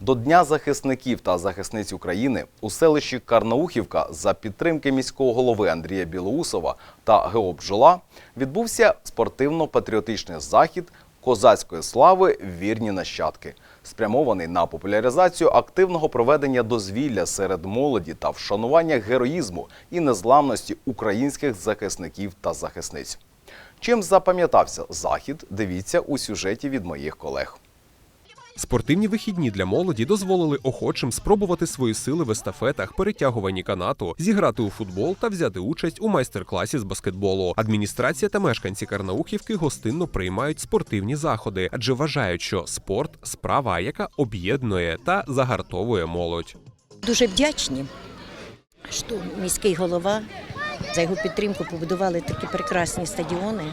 До Дня захисників та захисниць України у селищі Карнаухівка за підтримки міського голови Андрія Білоусова та ГО відбувся спортивно-патріотичний захід козацької слави Вірні нащадки, спрямований на популяризацію активного проведення дозвілля серед молоді та вшанування героїзму і незламності українських захисників та захисниць. Чим запам'ятався захід, дивіться у сюжеті від моїх колег. Спортивні вихідні для молоді дозволили охочим спробувати свої сили в естафетах, перетягуванні канату, зіграти у футбол та взяти участь у майстер-класі з баскетболу. Адміністрація та мешканці Карнаухівки гостинно приймають спортивні заходи, адже вважають, що спорт справа, яка об'єднує та загартовує молодь. Дуже вдячні, що міський голова за його підтримку побудували такі прекрасні стадіони.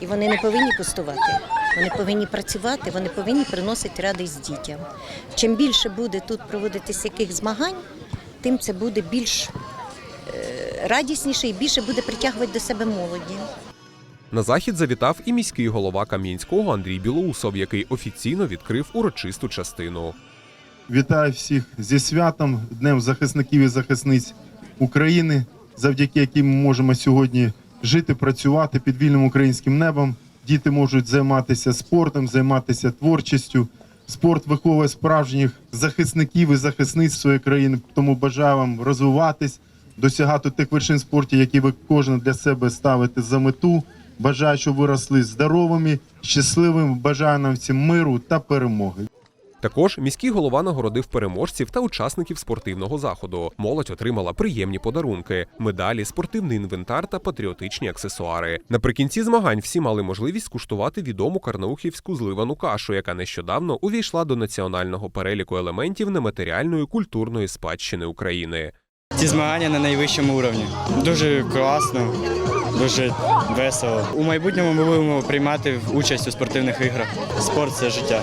І вони не повинні пустувати. Вони повинні працювати, вони повинні приносити радість дітям. Чим більше буде тут проводитись яких змагань, тим це буде більш е, радісніше і більше буде притягувати до себе молоді. На захід завітав і міський голова Кам'янського Андрій Білоусов, який офіційно відкрив урочисту частину. Вітаю всіх зі святом, Днем захисників і захисниць України, завдяки яким ми можемо сьогодні жити, працювати під вільним українським небом. Діти можуть займатися спортом, займатися творчістю. Спорт виховує справжніх захисників і захисниць своєї країни. Тому бажаю вам розвиватись, досягати тих вершин спорту, які ви кожен для себе ставите за мету. Бажаю, щоб ви росли здоровими, щасливими. Бажаю нам всім миру та перемоги. Також міський голова нагородив переможців та учасників спортивного заходу. Молодь отримала приємні подарунки, медалі, спортивний інвентар та патріотичні аксесуари. Наприкінці змагань всі мали можливість скуштувати відому карнаухівську зливану кашу, яка нещодавно увійшла до національного переліку елементів нематеріальної культурної спадщини України. Ці змагання на найвищому уровні. Дуже класно, дуже весело. У майбутньому ми будемо приймати участь у спортивних іграх. Спорт це життя.